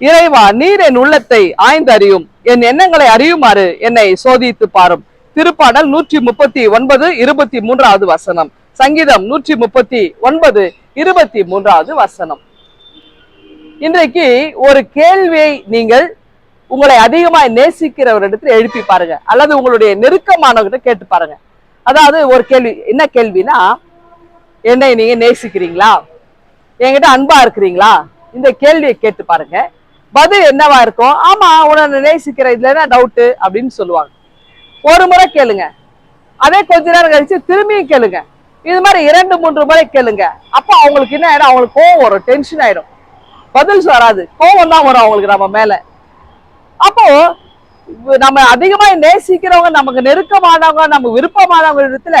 இறைவா நீர் என் உள்ளத்தை ஆய்ந்தறியும். என் எண்ணங்களை அறியுமாறு என்னை சோதித்து பாரும். திருப்பாடல் நூற்றி முப்பத்தி ஒன்பது இருபத்தி மூன்றாவது வசனம். சங்கீதம் நூற்றி முப்பத்தி ஒன்பது இருபத்தி மூன்றாவது வசனம். இன்றைக்கு ஒரு கேள்வியை நீங்கள் உங்களை அதிகமாக நேசிக்கிறவரிடத்தில் எழுப்பி பாருங்க. அல்லது உங்களுடைய நெருக்கமானவர்கிட்ட கேட்டு பாருங்க. அதாவது ஒரு கேள்வி என்ன கேள்வினா என்னை நீங்க நேசிக்கிறீங்களா? என்கிட்ட அன்பா இருக்கிறீங்களா? இந்த கேள்வியை கேட்டு பாருங்க. பதில் என்னவா இருக்கும் ஆமா உன்னை நேசிக்கிற இதுல என்ன டவுட்டு அப்படின்னு சொல்லுவாங்க. ஒரு முறை கேளுங்க. அதே கொஞ்ச நேரம் கழிச்சு திரும்பியும் கேளுங்க. இது மாதிரி இரண்டு மூன்று முறை கேளுங்க. அப்போ அவங்களுக்கு என்ன ஆயிடும்? அவங்களுக்கு கோவம் வரும் டென்ஷன் ஆயிடும். பதில் வராது. கோவம் தான் வரும் அவங்களுக்கு நம்ம மேல. அப்போ நம்ம அதிகமா நேசிக்கிறவங்க நமக்கு நெருக்கமானவங்க நம்ம விருப்பமானவங்க இடத்துல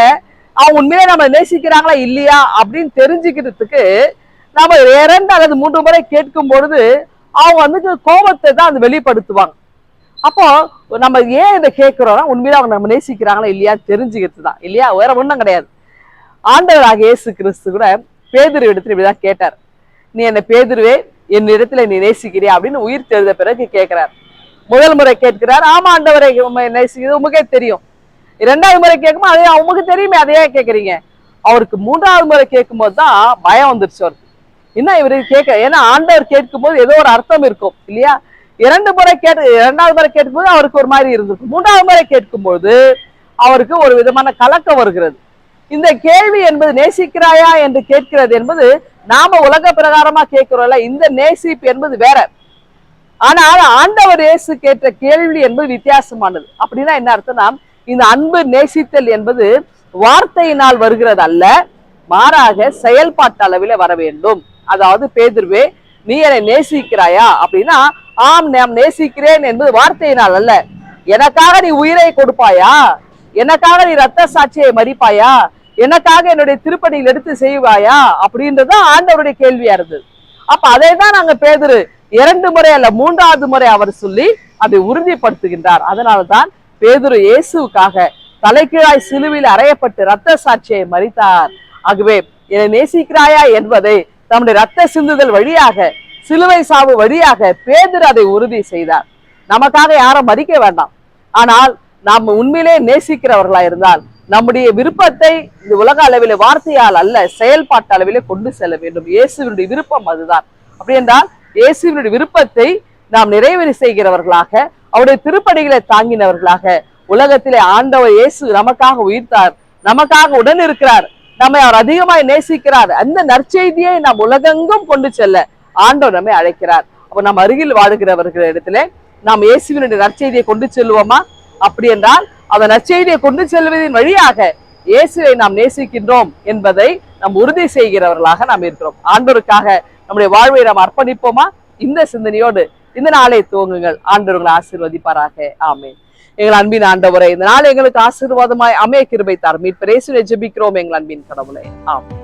அவங்க உண்மையிலே நம்ம நேசிக்கிறாங்களா இல்லையா அப்படின்னு தெரிஞ்சுக்கிறதுக்கு நம்ம இரண்டு அல்லது மூன்று முறை கேட்கும் பொழுது அவங்க வந்து கோபத்தை தான் அது வெளிப்படுத்துவாங்க. அப்போ நம்ம ஏன் இதை கேட்கிறோம்னா உண்மையில அவங்க நம்ம நேசிக்கிறாங்களா இல்லையா தெரிஞ்சுக்கிறது தான் இல்லையா? வேற ஒண்ணும் கிடையாது. ஆண்டவராக இயேசு கிறிஸ்து கூட பேதிரு இடத்துல இப்படிதான் கேட்டார். நீ என்னை பேதிருவே என் இடத்துல நீ நேசிக்கிறியா அப்படின்னு உயிர் தெரிந்த பிறகு கேட்கிறார். முதல் முறை கேட்கிறார் ஆமா ஆண்டவரை நேசிக்கிறது உமக்கே தெரியும். இரண்டாவது முறை கேட்கும்போது அதே அவங்களுக்கு தெரியுமே அதையே கேட்குறீங்க? அவருக்கு மூன்றாவது முறை கேட்கும்போது தான் பயம் வந்துருச்சு அவருக்கு. என்ன இவர் கேட்க ஏன்னா ஆண்டவர் கேட்கும்போது ஏதோ ஒரு அர்த்தம் இருக்கும் இல்லையா? இரண்டு முறை கேட்டு இரண்டாவது முறை கேட்கும்போது அவருக்கு ஒரு மாதிரி இருந்திருக்கும். மூன்றாவது முறை கேட்கும்போது அவருக்கு ஒரு விதமான கலக்கம் வருகிறது. இந்த கேள்வி என்பது நேசிக்கிறாயா என்று கேட்கிறது என்பது நாம உலக பிரகாரமா கேட்கிறோம்ல இந்த நேசிப்பு என்பது வேற. ஆனால் ஆண்டவர் இயேசு கேட்ட கேள்வி என்பது வித்தியாசமானது. அப்படின்னா என்ன அர்த்தம்னா இந்த அன்பு நேசித்தல் என்பது வார்த்தையினால் வருகிறது அல்ல மாறாக செயல்பாட்டு அளவில் வர வேண்டும். அதாவது பேதுருவே நீ என்னை நேசிக்கிறாயா? அப்படின்னா ஆம் நாம் நேசிக்கிறேன் என்பது வார்த்தையினால் அல்ல. எனக்காக நீ உயிரை கொடுப்பாயா? எனக்காக நீ ரத்த சாட்சியை மறிப்பாயா எனக்காக என்னுடைய திருப்பணியில் எடுத்து செய்வாயா? அப்படின்றது ஆண்டவருடைய கேள்வியா இருந்தது. அப்ப அதை தான் நாங்க பேதுரு இரண்டு முறை அல்ல மூன்றாவது முறை அவர் சொல்லி அதை உறுதிப்படுத்துகின்றார். அதனால்தான் பேதுரு இயேசுக்காக தலைகீழாய் சிலுவையில் அறையப்பட்டு ரத்த சாட்சியை மறித்தார். ஆகவே என்னை நேசிக்கிறாயா என்பதை தம்முடைய ரத்த சிந்துதல் வழியாக சிலுவை சாவு வழியாக பேதர் அதை உறுதி செய்தார். நமக்காக யாரும் மதிக்க வேண்டாம். ஆனால் நாம் உண்மையிலே நேசிக்கிறவர்களா இருந்தால் நம்முடைய விருப்பத்தை இந்த உலக அளவில் வார்த்தையால் அல்ல செயல்பாட்டு அளவிலே கொண்டு செல்ல வேண்டும். இயேசுவினுடைய விருப்பம் அதுதான். அப்படி என்றால் இயேசுவினுடைய விருப்பத்தை நாம் நிறைவேறி செய்கிறவர்களாக அவருடைய திருப்படிகளை தாங்கினவர்களாக உலகத்திலே ஆண்டவர் இயேசு நமக்காக உயிர்த்தார் நமக்காக உடன் இருக்கிறார் நம்மை அவர் அதிகமாய் நேசிக்கிறார். அந்த நற்செய்தியை நாம் உலகெங்கும் கொண்டு செல்ல ஆண்டவர் நம்மை அழைக்கிறார். அப்போ நாம் அருகில் வாழுகிறவர்கள் இடத்துல நாம் இயேசுவினுடைய நற்செய்தியை கொண்டு செல்வோமா அப்படி என்றால் அந்த நற்செய்தியை கொண்டு செல்வதன் வழியாக இயேசுவை நாம் நேசிக்கின்றோம் என்பதை நாம் உறுதி செய்கிறவர்களாக நாம் இருக்கிறோம். ஆண்டவருக்காக நம்முடைய வாழ்வை நாம் அர்ப்பணிப்போமா? இந்த சிந்தனையோடு இந்த நாளை துவங்குங்கள். ஆண்டவர்களை ஆசீர்வதிப்பாராக. ஆமேன். எங்கள் அன்பின் ஆண்டவரை இந்த நாள் எங்களுக்கு ஆசீர்வாதமாய் அமைய கிருபை தார். மீட்பரேசுவை ஜெபிக்கிறோம் எங்கள் அன்பின் கடவுளை. ஆமாம்